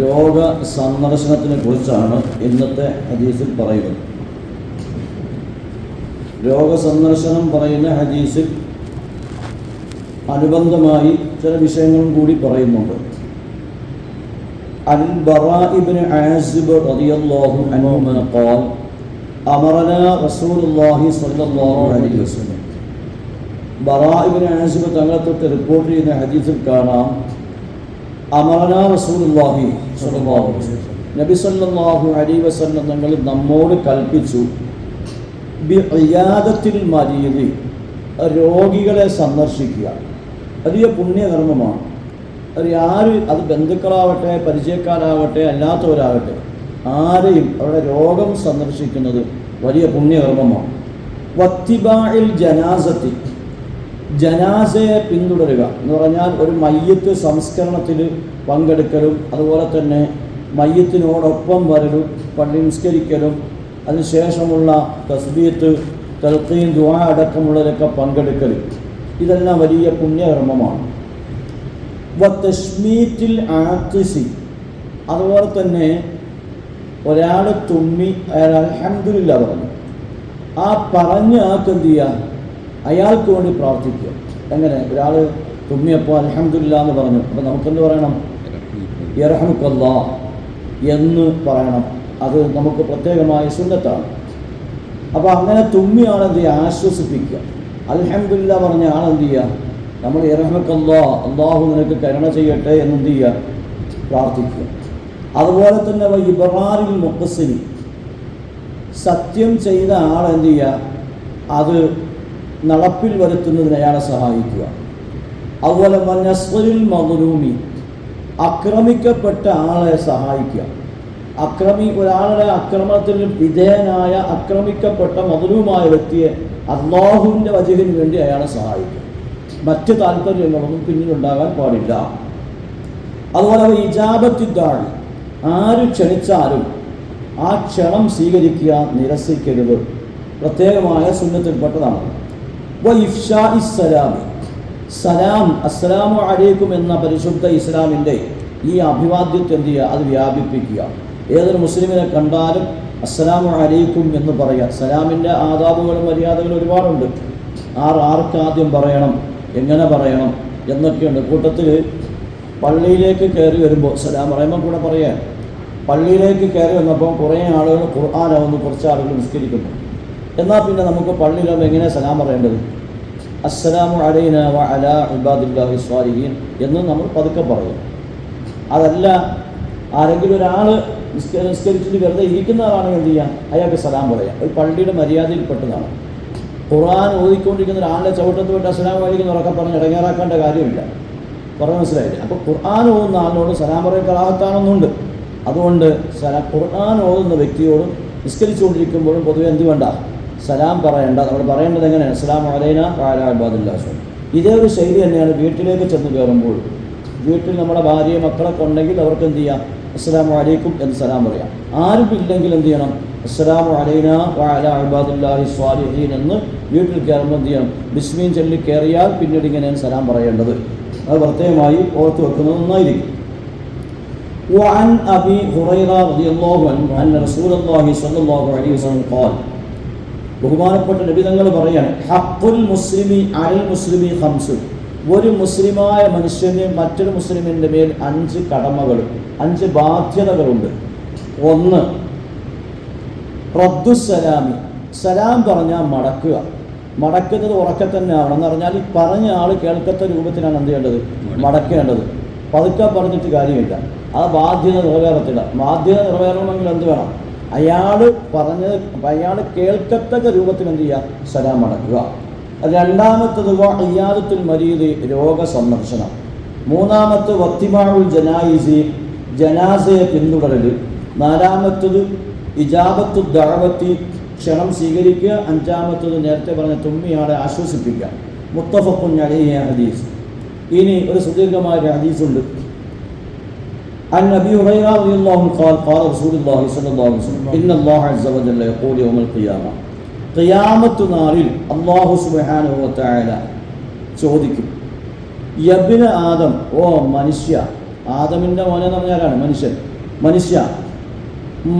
രോഗ സന്ദർശനത്തിനെ കുറിച്ചാണ് ഇന്നത്തെ ഹദീസിൽ പറയുന്നത് രോഗസന്ദർശനം പറയുന്ന ഹദീസിൽ അനുബന്ധമായി ചില വിഷയങ്ങളും കൂടി പറയുന്നുണ്ട് عن البراء بن عازب رضي الله عنهما قال أمرنا رسول الله صلى الله عليه وسلم ബറാഇബിന് ആസിബ് തങ്ങളെ തൊട്ട് റിപ്പോർട്ട് ചെയ്യുന്ന ഹദീസിൽ കാണാം അമറന റസൂലുള്ളാഹി സ്വല്ലല്ലാഹു അലൈഹി വസല്ലം. നബി സല്ലല്ലാഹു അലൈഹി വസല്ലം തങ്ങൾ നമ്മോട് കൽപ്പിച്ചു ബി ഇയാദത്തിൽ മരീദി രോഗികളെ സന്ദർശിക്കുക. വലിയ പുണ്യകർമ്മമാണ്. അത് ആര് അത് ബന്ധുക്കളാവട്ടെ പരിചയക്കാരാവട്ടെ അല്ലാത്തവരാകട്ടെ ആരെയും അവരുടെ രോഗം സന്ദർശിക്കുന്നത് വലിയ പുണ്യകർമ്മമാണ്. വത്തിബായിൽ ജനാസത്തി ജനാസയെ പിന്തുടരുക എന്ന് പറഞ്ഞാൽ ഒരു മയ്യത്ത് സംസ്കരണത്തിൽ പങ്കെടുക്കലും അതുപോലെ തന്നെ മയ്യത്തിനോടൊപ്പം വരലും പള്ളി നിസ്കരിക്കലും അതിനുശേഷമുള്ള തസ്ബീത്ത് തൽക്കീൻ ദുആ അടക്കമുള്ളതിലൊക്കെ പങ്കെടുക്കലും ഇതെല്ലാം വലിയ പുണ്യകർമ്മമാണ്. വത്തശ്മീറ്റിൽ ആത്തിസി അതുപോലെ തന്നെ ഒരാൾ തുമ്മി അയാൾ അലഹമില്ല പറഞ്ഞു. ആ പറഞ്ഞ ആൾക്ക് എന്ത് ചെയ്യുക അയാൾക്ക് വേണ്ടി പ്രാർത്ഥിക്കുക. എങ്ങനെ? ഒരാൾ തുമ്മിയപ്പോൾ അലഹമില്ല എന്ന് പറഞ്ഞു. അപ്പോൾ നമുക്കെന്ത് പറയണം? ഇറഹമുക്കല്ല എന്ന് പറയണം. അത് നമുക്ക് പ്രത്യേകമായ സുന്നത്താണ്. അപ്പോൾ അങ്ങനെ തുമ്മിയ എന്ത് ചെയ്യുക? ആശ്വസിപ്പിക്കുക. അലഹമില്ല പറഞ്ഞ ആളെന്ത് ചെയ്യുക? നമ്മൾ ഇറഹമക്കല്ലാ അള്ളാഹു നിനക്ക് കരുണ ചെയ്യട്ടെ എന്നെന്ത് ചെയ്യുക? പ്രാർത്ഥിക്കുക. അതുപോലെ തന്നെ വ ഇബ്രാറിൽ മുഖസിനി സത്യം ചെയ്ത ആൾ എന്ത് ചെയ്യുക? അത് നടപ്പിൽ വരുത്തുന്നതിന് അയാളെ സഹായിക്കുക. അതുപോലെ നസ്വരിൽ മധുരൂമി ആക്രമിക്കപ്പെട്ട ആളെ സഹായിക്കുക. അക്രമി ഒരാളുടെ അക്രമത്തിൽ വിധേയനായ അക്രമിക്കപ്പെട്ട മധുരവുമായ വ്യക്തിയെ അള്ളാഹുവിന്റെ വജഹിന് വേണ്ടി അയാളെ സഹായിക്കുക മറ്റ് താല്പര്യങ്ങളൊന്നും പിന്നിലുണ്ടാകാൻ പാടില്ല. അതുപോലെ ഇജാബത്തിദ്ദാഴി ആര് ക്ഷണിച്ചാലും ആ ക്ഷണം സ്വീകരിക്കുക നിരസിക്കരുത്. പ്രത്യേകമായ സുന്നത്തിൽപ്പെട്ടതാണ്. സലാം അസ്സലാമു അലൈക്കും എന്ന പരിശുദ്ധ ഇസ്ലാമിന്റെ ഈ അഭിവാദ്യത്തെ എന്ത് ചെയ്യുക? അത് വ്യാപിപ്പിക്കുക. ഏതൊരു മുസ്ലിമിനെ കണ്ടാലും അസ്സലാമു അലൈക്കും എന്ന് പറയുക. സലാമിന്റെ ആദാബുകളും മര്യാദകളും ഒരുപാടുണ്ട്. ആർ ആർക്കാദ്യം പറയണം? എങ്ങനെ പറയണം? എന്നൊക്കെയുണ്ട്. കൂട്ടത്തിൽ പള്ളിയിലേക്ക് കയറി വരുമ്പോൾ സലാം പറയുമ്പോൾ കൂടെ പറയാൻ. പള്ളിയിലേക്ക് കയറി വന്നപ്പോൾ കുറേ ആളുകൾ ഖുർആാനാവുന്നു. കുറച്ച് ആളുകൾ നിസ്കരിക്കുന്നു. എന്നാൽ പിന്നെ നമുക്ക് പള്ളികളും എങ്ങനെ സലാം പറയേണ്ടത്? അസ്സലാമു അലൈന വ ഇബാദില്ലാഹി സ്വാലിഹീൻ എന്ന് നമ്മൾ പതുക്കെ പറയും. അതല്ല ആരെങ്കിലും ഒരാൾ നിസ്ക നിസ്കരിച്ചിട്ട് വെറുതെ ഇരിക്കുന്ന ആളാണെങ്കിൽ എന്ത് ചെയ്യാം? അയാൾക്ക് സലാം പറയാം. ഒരു പള്ളിയുടെ മര്യാദയിൽപ്പെട്ടതാണ്. ഖുർആൻ ഓതിക്കൊണ്ടിരിക്കുന്ന ഒരാളുടെ ചവിട്ടത്ത് പോയിട്ട് അസ്സലാം വലിക്കുന്ന ഉറക്കെ പറഞ്ഞ് ഇടങ്ങേറാക്കേണ്ട കാര്യമില്ല. പറഞ്ഞ മനസ്സിലായില്ലേ? അപ്പോൾ ഖുർആൻ ഓതുന്ന ആളിനോട് സലാം പറയും കലാഹത്താണെന്നുണ്ട് അതുകൊണ്ട് സല ഖുർആൻ ഓതുന്ന വ്യക്തിയോടും നിസ്കരിച്ചുകൊണ്ടിരിക്കുമ്പോഴും പൊതുവെ എന്ത് വേണ്ട? സലാം പറയേണ്ട നമ്മൾ പറയേണ്ടത് എങ്ങനെയാണ് അസ്സലാം അലൈന വാലാബാദുല്ലാസ് ഇതേ ഒരു ശൈലി തന്നെയാണ് വീട്ടിലേക്ക് ചെന്ന് കയറുമ്പോൾ വീട്ടിൽ നമ്മുടെ ഭാര്യയും മക്കളൊക്കെ ഉണ്ടെങ്കിൽ അവർക്ക് എന്ത് ചെയ്യാം അസ്സലാമു അലൈക്കും എന്ന് സലാം പറയാം ആരും ഇല്ലെങ്കിൽ എന്ത് ചെയ്യണം അസ്സലാമു അലൈന വാല അബാദുല്ലാഹി സ്വാലിഹീൻ എന്ന് വീട്ടിൽ കയറുമ്പോൾ എന്ത് ചെയ്യണം ബിസ്മീൻ ചൊല്ലി കയറിയാൽ പിന്നീട് ഇങ്ങനെയാണ് സലാം പറയേണ്ടത് അത് പ്രത്യേകമായി ഓർത്ത് വെക്കുന്നത് നന്നായിരിക്കും وعن أبي هريرة رضي الله عنه أن رسول الله صلى الله عليه وسلم قال ബഹുമാനപ്പെട്ട നബി തങ്ങൾ പറയാണ് ഹക്കുൽ മുസ്ലിമി അൽ മുസ്ലിമി ഹംസു ഒരു മുസ്ലിമായ മനുഷ്യന് മറ്റൊരു മുസ്ലിമിന്റെ മേൽ അഞ്ച് കടമകൾ അഞ്ച് ബാധ്യതകളുണ്ട്. ഒന്ന് റദ്ദുസലാമി സലാം പറഞ്ഞാൽ മടക്കുക. മടക്കുന്നത് ഉറക്കെ തന്നെ ആവണം എന്ന് പറഞ്ഞാൽ ഈ പറഞ്ഞ ആൾ കേൾക്കത്ത രൂപത്തിലാണ് എന്ത് ചെയ്യേണ്ടത്? മടക്കേണ്ടത്. പതുക്കെ പറഞ്ഞിട്ട് കാര്യമില്ല. ആ ബാധ്യത നിറവേറത്തില്ല. ബാധ്യത നിറവേറണമെങ്കിൽ എന്ത് വേണം? അയാൾ പറഞ്ഞത് അയാൾ കേൾക്കത്തക്ക രൂപത്തിൽ എന്ത് ചെയ്യുക സലാം അടക്കുക. രണ്ടാമത്തത് അയ്യാദത്തുൽ മരീദ് രോഗ സന്ദർശനം മൂന്നാമത്തെ വത്തിമാവുൽ ജനായിസി ജനാസയെ പിന്തുടരൽ നാലാമത്തത് ഇജാബത്തു ദഴവത്തി ക്ഷണം സ്വീകരിക്കുക. അഞ്ചാമത്തത് നേരത്തെ പറഞ്ഞ തുമ്മിയാളെ ആശ്വസിപ്പിക്കുക. മുത്തഫക്കുൻ അലിയ ഹദീസ്. ഇനി ഒരു സുദീർഘമായ ഹദീസുണ്ട്. عن ابي هريره رضي الله عنه قال قال رسول الله صلى الله عليه وسلم ان الله عز وجل يقول يوم القيامه قيامة നാളിൽ അള്ളാഹു സുബ്ഹാനഹു വതആല ചോദിക്കും യബ്ന ആദം ഓ മനുഷ്യ ആദമിൻ്റെ മോനെ എന്ന് പറഞ്ഞാലാണ് മനുഷ്യൻ മനുഷ്യ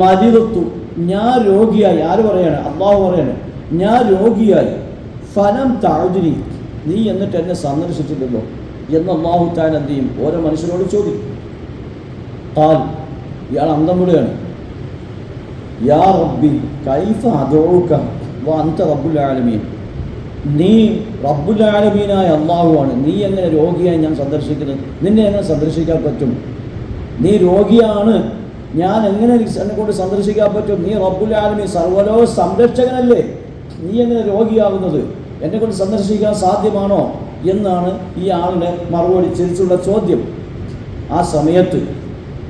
മരിതത്തു ഞാൻ രോഗിയായി ആര് പറയാണ് അള്ളാഹു പറയാണ് ഞാൻ രോഗിയായി ഫലം താഴ്തിരി നീ എന്നിട്ട് എന്നെ സന്ദർശിച്ചില്ലല്ലോ എന്ന് അള്ളാഹു താൻ എന്ത് ചെയ്യും ഓരോ മനുഷ്യരോട് ചോദിക്കും കാൽ ഇയാൾ അന്തം വിടുകയാണ്. യാ റബ്ബി കൈഫ അതോക്ക അന്ത റബ്ബുൽ ആലമീൻ. നീ റബ്ബുൽ ആലമീനായ അള്ളാഹുവാണ് നീ എങ്ങനെ രോഗിയായി ഞാൻ സന്ദർശിക്കുന്നത് നിന്നെ എങ്ങനെ സന്ദർശിക്കാൻ പറ്റും? നീ രോഗിയാണ്. ഞാൻ എങ്ങനെ എന്നെ കൊണ്ട് സന്ദർശിക്കാൻ പറ്റും? നീ റബ്ബുൽ ആലമീൻ സർവലോക സംരക്ഷകനല്ലേ? നീ എങ്ങനെ രോഗിയാവുന്നത്? എന്നെ കൊണ്ട് സന്ദർശിക്കാൻ സാധ്യമാണോ? എന്നാണ് ഈ ആളിനെ മറുപടി ചിരിച്ചുള്ള ചോദ്യം. ആ സമയത്ത്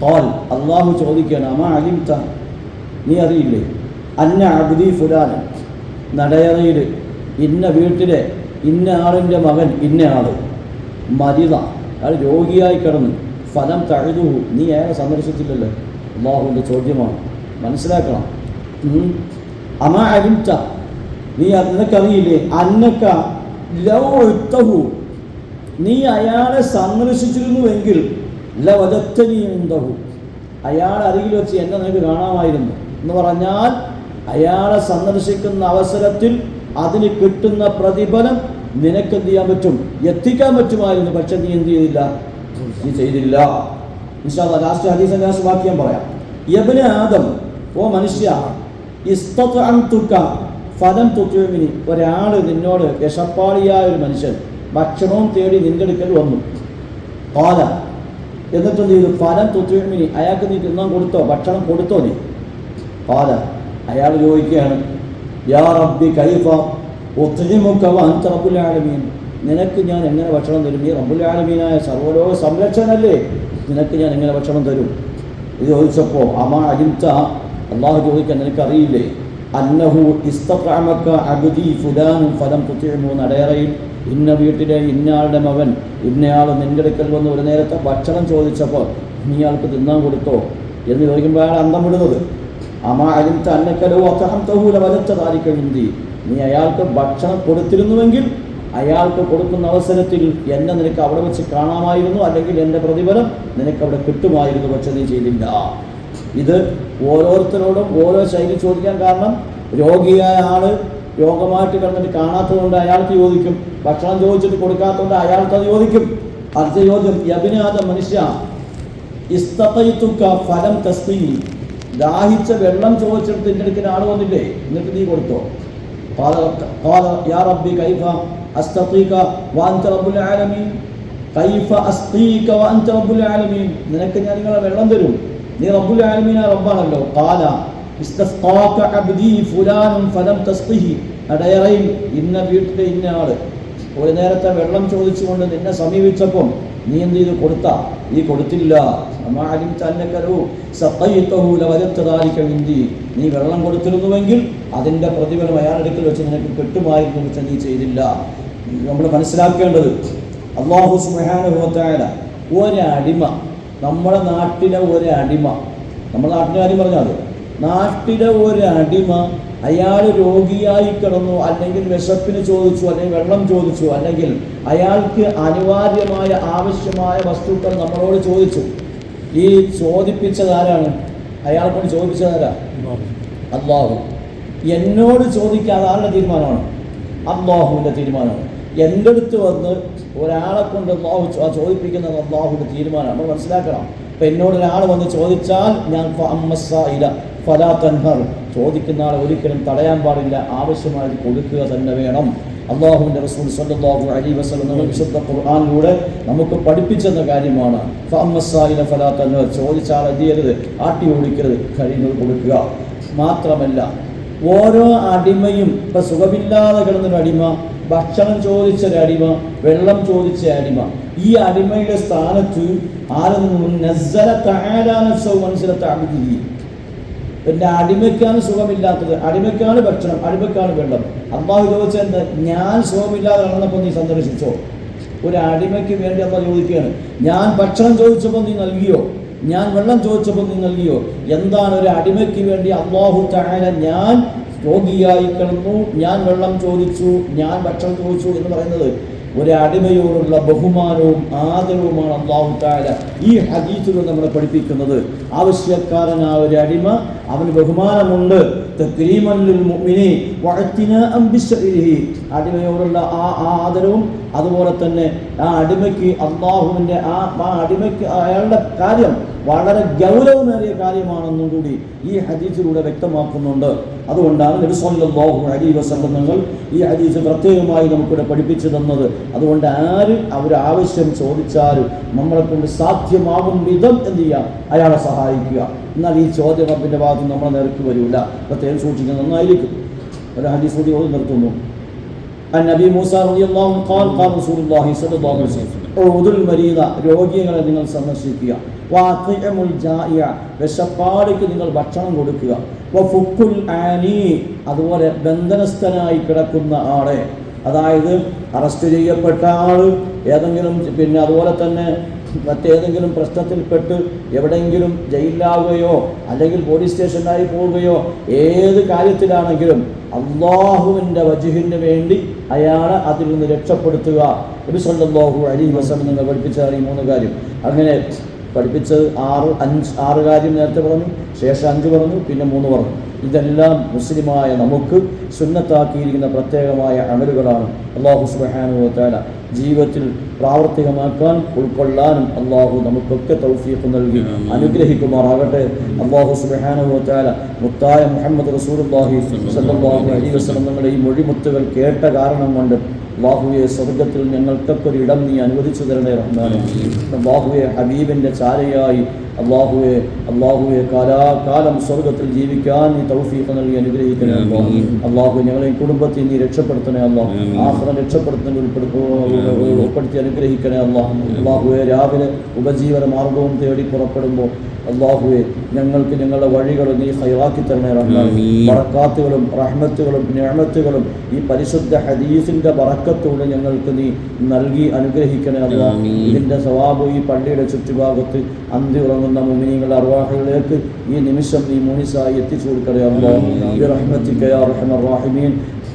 കോൽ അള്ളാഹു ചോദിക്കുകയാണ് അമാ അലിംത? നീ അറിയില്ലേ? അന്ന അബുദി ഫുലാൻ. നടയറയിൽ ഇന്ന വീട്ടിലെ ഇന്ന ആളിന്റെ മകൻ ഇന്ന ആൾ മരിത അയാൾ രോഗിയായി കിടന്നു ഫലം തഴുതു നീ അയാളെ സന്ദർശിച്ചില്ലല്ലോ. അള്ളാഹുവിന്റെ ചോദ്യമാണ്. മനസ്സിലാക്കണം. അമ അലിംത? നീ നിനക്കറിയില്ലേ? അന്നക്ക ലൗത്തഹു നീ അയാളെ സന്ദർശിച്ചിരുന്നുവെങ്കിൽ ലവദത്തനിയുണ്ടഹു അയാൾ അരികിൽ വെച്ച് എന്നെ നിനക്ക് കാണാമായിരുന്നു. എന്ന് പറഞ്ഞാൽ അയാളെ സന്ദർശിക്കുന്ന അവസരത്തിൽ അതിന് കിട്ടുന്ന പ്രതിഫലം നിനക്ക് എന്ത് ചെയ്യാൻ പറ്റും? എത്തിക്കാൻ പറ്റുമായിരുന്നു. പക്ഷെ നീ എന്ത് ചെയ്തില്ല? നീ ചെയ്തില്ല. ലാസ്റ്റ് ഹദീസ് ലാസ്റ്റ് വാക്യം പറയാം. യബിന് ആദം ഓ മനുഷ്യ ഇസ്തഅംതുക ഫലം തുത്തുമിനി ഒരാൾ നിന്നോട് വിശപ്പാളിയായ ഒരു മനുഷ്യൻ ഭക്ഷണവും തേടി നിന്റെ അടുക്കൽ വന്നു. പാല എന്നിട്ട് എന്ത് ചെയ്തു ഫലം തുത്തുമിനി അയാൾക്ക് നീ തിന്നാൻ കൊടുത്തോ? ഭക്ഷണം കൊടുത്തോ നീ? പാല. അയാൾ ചോദിക്കുകയാണ് യാ റബ്ബി കൈഫ ആലമീൻ നിനക്ക് ഞാൻ എങ്ങനെ ഭക്ഷണം തരും? നീ റബ്ബുൽ ആലമീനായ സർവലോക സംരക്ഷണല്ലേ നിനക്ക് ഞാൻ എങ്ങനെ ഭക്ഷണം തരും? ഇത് ചോദിച്ചപ്പോൾ അമ അജിംത? അള്ളാഹു ചോദിക്കാൻ നിനക്കറിയില്ലേ? അന്നഹു ഇസ്തഫഅമക അബ്ദി ഫുലാനും ഫലം തുത്തിയുമോ നടയറയിൽ ഇന്ന വീട്ടിലെ ഇന്നയാളുടെ മകൻ ഇന്നയാൾ നിന്റെ അടുക്കൽ വന്ന് ഒരു നേരത്തെ ഭക്ഷണം ചോദിച്ചപ്പോൾ നീ ആൾക്ക് തിന്നാൻ കൊടുത്തോ എന്ന് ചോദിക്കുമ്പോൾ അയാൾ അന്തം വിടുന്നത്. അമ്മ അരിത്ത അന്നക്കലോ അത്തഹം തഹൂല വലത്തതാരിക്കഴിന്തി നീ അയാൾക്ക് ഭക്ഷണം കൊടുത്തിരുന്നുവെങ്കിൽ അയാൾക്ക് കൊടുക്കുന്ന അവസരത്തിൽ എന്നെ നിനക്ക് അവിടെ വെച്ച് കാണാമായിരുന്നു അല്ലെങ്കിൽ എന്റെ പ്രതിഫലം നിനക്ക് അവിടെ കിട്ടുമായിരുന്നു പക്ഷെ നീ ചെയ്തില്ല. ഇത് ഓരോരുത്തരോടും ഓരോ ശൈലി ചോദിക്കാൻ കാരണം രോഗിയായ ആൾ രോഗമായിട്ട് കിടന്നിട്ട് കാണാത്തതുകൊണ്ട് അയാൾക്ക് ചോദിക്കും. ഭക്ഷണം ചോദിച്ചിട്ട് കൊടുക്കാത്തതുകൊണ്ട് അയാൾക്ക് അത് ചോദിക്കും. അടുത്ത ചോദ്യം യബിനാഥ മനുഷ്യ ഇസ്തത്തയിത്തുക്ക ഫലം തസ്തി. ദാഹിച്ച വെള്ളം ചോദിച്ചിട്ട് നിന്റെ അടുക്കിന് ആൾ വന്നില്ലേ? എന്നിട്ട് നീ കൊടുത്തോ. യാ കൈഫ റബ്ബുൽ ആലമീൻ. കൈഫ റബ്ബുൽ ആലമീൻ. നിനക്ക് ഞാൻ നിങ്ങളെ വെള്ളം തരും. നീ റബ്ബുൽ ആലമീന റബ്ബാണല്ലോ. കാല ഇന്ന വീട്ടിലെ ഇന്ന ആൾ. ഒരു നേരത്തെ വെള്ളം ചോദിച്ചുകൊണ്ട് നിന്നെ സമീപിച്ചപ്പം നീ എന്ത് ചെയ്തു? കൊടുത്ത. നീ കൊടുത്തില്ല. നീ വെള്ളം കൊടുത്തിരുന്നുവെങ്കിൽ അതിന്റെ പ്രതിഫലം അയാളെടുക്കൽ വെച്ച് നിനക്ക് കെട്ടുമായിരുന്നു വെച്ചാൽ നീ ചെയ്തില്ല. നമ്മൾ മനസ്സിലാക്കേണ്ടത് അള്ളാഹു സുഹാനുഭവത്തായ ഒരടിമ നമ്മുടെ നാട്ടിലെ ഒരു അടിമ നമ്മുടെ നാട്ടിലെ കാര്യം പറഞ്ഞാൽ അത് നാട്ടിലെ ഒരു അടിമ അയാൾ രോഗിയായി കിടന്നു അല്ലെങ്കിൽ വിശപ്പിന് ചോദിച്ചു അല്ലെങ്കിൽ വെള്ളം ചോദിച്ചു അല്ലെങ്കിൽ അയാൾക്ക് അനിവാര്യമായ ആവശ്യമായ വസ്തുക്കൾ നമ്മളോട് ചോദിച്ചു. ഈ ചോദിപ്പിച്ചതാരാണ് അയാൾക്കോട് ചോദിപ്പിച്ചത് ആരാ? അള്ളാഹു. എന്നോട് ചോദിക്കാതെ ആരുടെ തീരുമാനമാണ്? അള്ളാഹുവിന്റെ തീരുമാനമാണ്. എന്റെ അടുത്ത് വന്ന് ഒരാളെ കൊണ്ട് അള്ളാഹു ചോദിപ്പിക്കുന്നത് അള്ളാഹുവിന്റെ തീരുമാനമാണ്. നമ്മൾ മനസ്സിലാക്കണം. അപ്പം എന്നോട് ഒരാൾ വന്ന് ചോദിച്ചാൽ ഞാൻ ഫലാ തൻഹർ. ചോദിക്കുന്ന ആളെ ഒരിക്കലും തടയാൻ പാടില്ല. ആവശ്യമായത് കൊടുക്കുക തന്നെ വേണം. അള്ളാഹുവിന്റെ റസൂൽ വസല്ലം നമ്മൾ വിശുദ്ധ ഖുർആാനിലൂടെ നമുക്ക് പഠിപ്പിച്ചെന്ന കാര്യമാണ്. ഫലാ തൻഹർ. ചോദിച്ചാൽ അതിയരുത് ആട്ടി ഓടിക്കരുത്. കഴിയുന്നത് കൊടുക്കുക. മാത്രമല്ല ഓരോ അടിമയും ഇപ്പൊ സുഖമില്ലാതെ കിടന്നൊരു അടിമ ഭക്ഷണം ചോദിച്ച ഒരു അടിമ വെള്ളം ചോദിച്ച അടിമ. ഈ അടിമയുടെ സ്ഥാനത്ത് ആരെന്നും എന്റെ അടിമയ്ക്കാണ് സുഖമില്ലാത്തത്. അടിമയ്ക്കാണ് ഭക്ഷണം അടിമയ്ക്കാണ് വെള്ളം. അള്ളാഹു ചോദിച്ചെന്ത് ഞാൻ സുഖമില്ലാതെ നടന്നപ്പോൾ നീ സന്ദർശിച്ചോ? ഒരു അടിമയ്ക്ക് വേണ്ടി അമ്മ ചോദിക്കുകയാണ്. ഞാൻ ഭക്ഷണം ചോദിച്ചപ്പോൾ നീ നൽകിയോ? ഞാൻ വെള്ളം ചോദിച്ചപ്പോൾ നീ നൽകിയോ? എന്താണ് ഒരു അടിമയ്ക്ക് വേണ്ടി അള്ളാഹു താഴ ഞാൻ രോഗിയായി കിടന്നു ഞാൻ വെള്ളം ചോദിച്ചു ഞാൻ ഭക്ഷണം ചോദിച്ചു എന്ന് പറയുന്നത് ഒരു അടിമയോടുള്ള ബഹുമാനവും ആദരവുമാണ് അള്ളാഹു താല ഈ ഹദീസുകൾ നമ്മളെ പഠിപ്പിക്കുന്നത്. ആവശ്യക്കാരനായ ഒരു അടിമ അവന് ബഹുമാനമുണ്ട്. അടിമയോടുള്ള ആ ആദരവും അതുപോലെ തന്നെ ആ അടിമയ്ക്ക് അള്ളാഹുവിന്റെ ആ ആ അടിമയ്ക്ക് അയാളുടെ കാര്യം വളരെ ഗൗരവമേറിയ കാര്യമാണെന്നും കൂടി ഈ ഹദീസിലൂടെ വ്യക്തമാക്കുന്നുണ്ട്. അതുകൊണ്ടാണ് നബി സല്ലല്ലാഹു അലൈഹി വസല്ലം ഈ ഹദീസ് പ്രത്യേകമായി നമുക്കിവിടെ പഠിപ്പിച്ചു തന്നത്. അതുകൊണ്ട് ആര് അവർ ആവശ്യം ചോദിച്ചാലും നമ്മളെ കൊണ്ട് സാധ്യമാകും വിധം എന്ത് ചെയ്യുക അയാളെ സഹായിക്കുക. എന്നാൽ ഈ ചോദ്യം റബ്ബിന്റെ ഭാഗത്ത് നമ്മളെ നിരക്ക് വരില്ല. പ്രത്യേകം സൂക്ഷിക്കുന്നത് നന്നായിരിക്കും. ഒരു ഹദീസ് കൂടി ഓതി നിർത്തുന്നു. عن ابي موسى رضي الله عنه قال قال رسول الله صلى الله عليه وسلم ഉദുൽ മരീദ രോഗികളെ നിങ്ങൾ സന്ദർശിക്കുക വാത്തിഅമുൽ ജാഇയ വിശപ്പാടിക്ക് നിങ്ങൾ ഭക്ഷണം കൊടുക്കുക വഫുക്കുൽ ആനി അതുപോലെ ബന്ധനസ്ഥനായി കിടക്കുന്ന ആളെ അതായത് അറസ്റ്റ് ചെയ്യപ്പെട്ട ആൾ ഏതെങ്കിലും പിന്നെ അതുപോലെ തന്നെ മറ്റേതെങ്കിലും പ്രശ്നത്തിൽപ്പെട്ട് എവിടെയെങ്കിലും ജയിലിലാവുകയോ അല്ലെങ്കിൽ പോലീസ് സ്റ്റേഷനിലായി പോവുകയോ ഏത് കാര്യത്തിലാണെങ്കിലും അള്ളാഹുവിന്റെ വജുഹിന് വേണ്ടി അയാളെ അതിൽ നിന്ന് രക്ഷപ്പെടുത്തുക. നബി സല്ലല്ലാഹു അലൈഹി വസം നിങ്ങൾ പഠിപ്പിച്ച ഈ മൂന്ന് കാര്യം. അങ്ങനെ പഠിപ്പിച്ചത് ആറ് അഞ്ച് ആറ് കാര്യം നേരത്തെ പറഞ്ഞു ശേഷം അഞ്ച് പറഞ്ഞു പിന്നെ മൂന്ന് പറഞ്ഞു. ഇതെല്ലാം മുസ്ലിമായ നമുക്ക് സുന്നത്താക്കിയിരിക്കുന്ന പ്രത്യേകമായ അമലുകളാണ് അള്ളാഹു സുബ്ഹാനഹു വതആല ജീവിതത്തിൽ പ്രാവർത്തികമാക്കാൻ ഉൾക്കൊള്ളാനും അള്ളാഹു നമുക്കൊക്കെ തൗഫീഖ് നൽകി അനുഗ്രഹിക്കുമാറാകട്ടെ. അള്ളാഹു സുബ്ഹാനഹു വതആല മുത്തായ മുഹമ്മദ് വസല്ലം നിങ്ങളുടെ ഈ മൊഴിമുത്തുകൾ കേട്ട കാരണം കൊണ്ട് ബാഹുവെ സ്വർഗത്തിൽ ഞങ്ങൾക്കൊക്കെ ഒരു ഇടം നീ അനുവദിച്ചു തരണേ റഹ്മാനെ. ബാഹുവെ ഹബീബിന്റെ ചാരയായി അള്ളാഹുവെ അള്ളാഹുവെ കാലാകാലം സ്വർഗത്തിൽ ജീവിക്കാൻ നീ തൗഫീഖ് നൽകി അനുഗ്രഹിക്കണേ അള്ളാഹു അള്ളാഹു ഞങ്ങളെ കുടുംബത്തെ നീ രക്ഷപ്പെടുത്തണേ അള്ളാഹു ആഹ്റം രക്ഷപ്പെടുത്തുന്ന ഉൾപ്പെടുത്തു ഉൾപ്പെടുത്തി അനുഗ്രഹിക്കണേ അള്ളാഹു അള്ളാഹുവെ രാവിലെ ഉപജീവന മാർഗവും തേടി പുറപ്പെടുമ്പോൾ അള്ളാഹുവെ ഞങ്ങൾക്ക് ഞങ്ങളുടെ വഴികൾ നീ ഹൈറാക്കി തരണേ റഹ്മാൻ. ബറക്കാത്തുകളും റഹ്മത്തുകളും ഞാമത്തുകളും ഈ പരിശുദ്ധ ഹദീസിന്റെ ബറക്കത്തോടെ ഞങ്ങൾക്ക് നീ നൽകി അനുഗ്രഹിക്കണേ അള്ളാഹ് ഇതിന്റെ സവാബ് ഈ പള്ളിയുടെ ചുറ്റുഭാഗത്ത് അന്തി ഉറങ്ങുന്ന വന്ന മുമിനീങ്ങളുടെ അറുവാഹകളിലേക്ക് ഈ നിമിഷം നീ മുനിസായി എത്തിച്ചു കൊടുക്കറിയാവുന്ന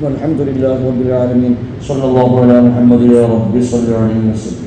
الحمد لله رب العالمين صلى الله على محمد يا رب صل على النبي